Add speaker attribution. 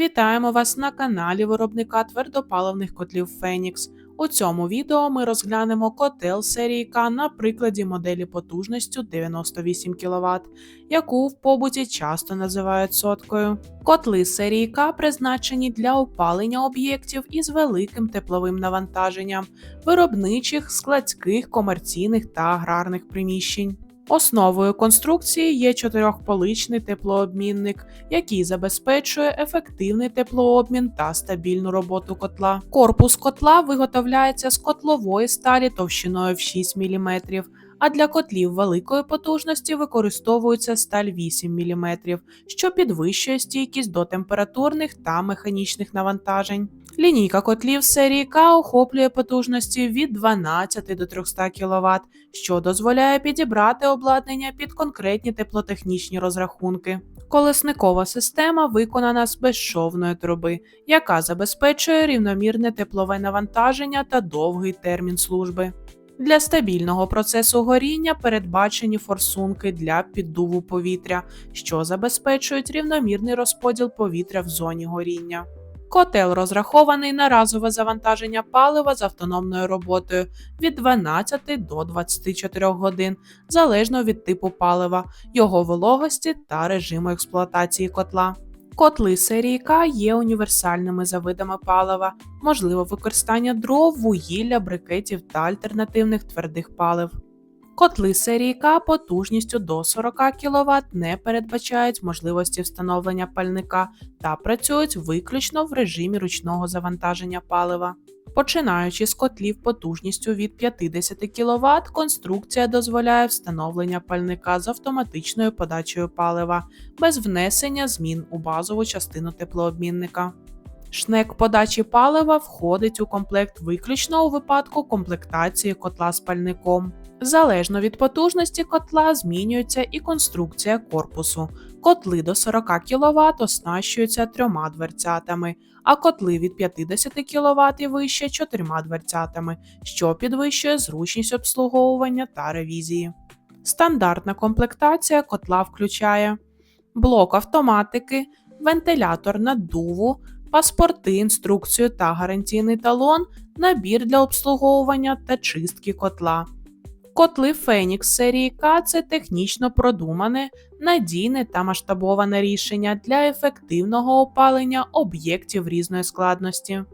Speaker 1: Вітаємо вас на каналі виробника твердопаливних котлів Фенікс. У цьому відео ми розглянемо котел серії К на прикладі моделі потужністю 98 кВт, яку в побуті часто називають соткою. Котли серії К призначені для опалення об'єктів із великим тепловим навантаженням, виробничих, складських, комерційних та аграрних приміщень. Основою конструкції є чотирьохполичний теплообмінник, який забезпечує ефективний теплообмін та стабільну роботу котла. Корпус котла виготовляється з котлової сталі товщиною в 6 мм, а для котлів великої потужності використовується сталь 8 мм, що підвищує стійкість до температурних та механічних навантажень. Лінійка котлів серії К охоплює потужності від 12 до 300 кВт, що дозволяє підібрати обладнання під конкретні теплотехнічні розрахунки. Колесникова система виконана з безшовної труби, яка забезпечує рівномірне теплове навантаження та довгий термін служби. Для стабільного процесу горіння передбачені форсунки для піддуву повітря, що забезпечують рівномірний розподіл повітря в зоні горіння. Котел розрахований на разове завантаження палива з автономною роботою від 12 до 24 годин, залежно від типу палива, його вологості та режиму експлуатації котла. Котли серії К є універсальними за видами палива, можливо використання дров, вугілля, брикетів та альтернативних твердих палив. Котли серії К потужністю до 40 кВт не передбачають можливості встановлення пальника та працюють виключно в режимі ручного завантаження палива. Починаючи з котлів потужністю від 50 кВт, конструкція дозволяє встановлення пальника з автоматичною подачею палива без внесення змін у базову частину теплообмінника. Шнек подачі палива входить у комплект виключно у випадку комплектації котла з пальником. Залежно від потужності котла змінюється і конструкція корпусу. Котли до 40 кВт оснащуються трьома дверцятами, а котли від 50 кВт і вище чотирма дверцятами, що підвищує зручність обслуговування та ревізії. Стандартна комплектація котла включає блок автоматики, вентилятор наддуву, паспорти, інструкцію та гарантійний талон, набір для обслуговування та чистки котла. Котли Фенікс серії К це технічно продумане, надійне та масштабоване рішення для ефективного опалення об'єктів різної складності.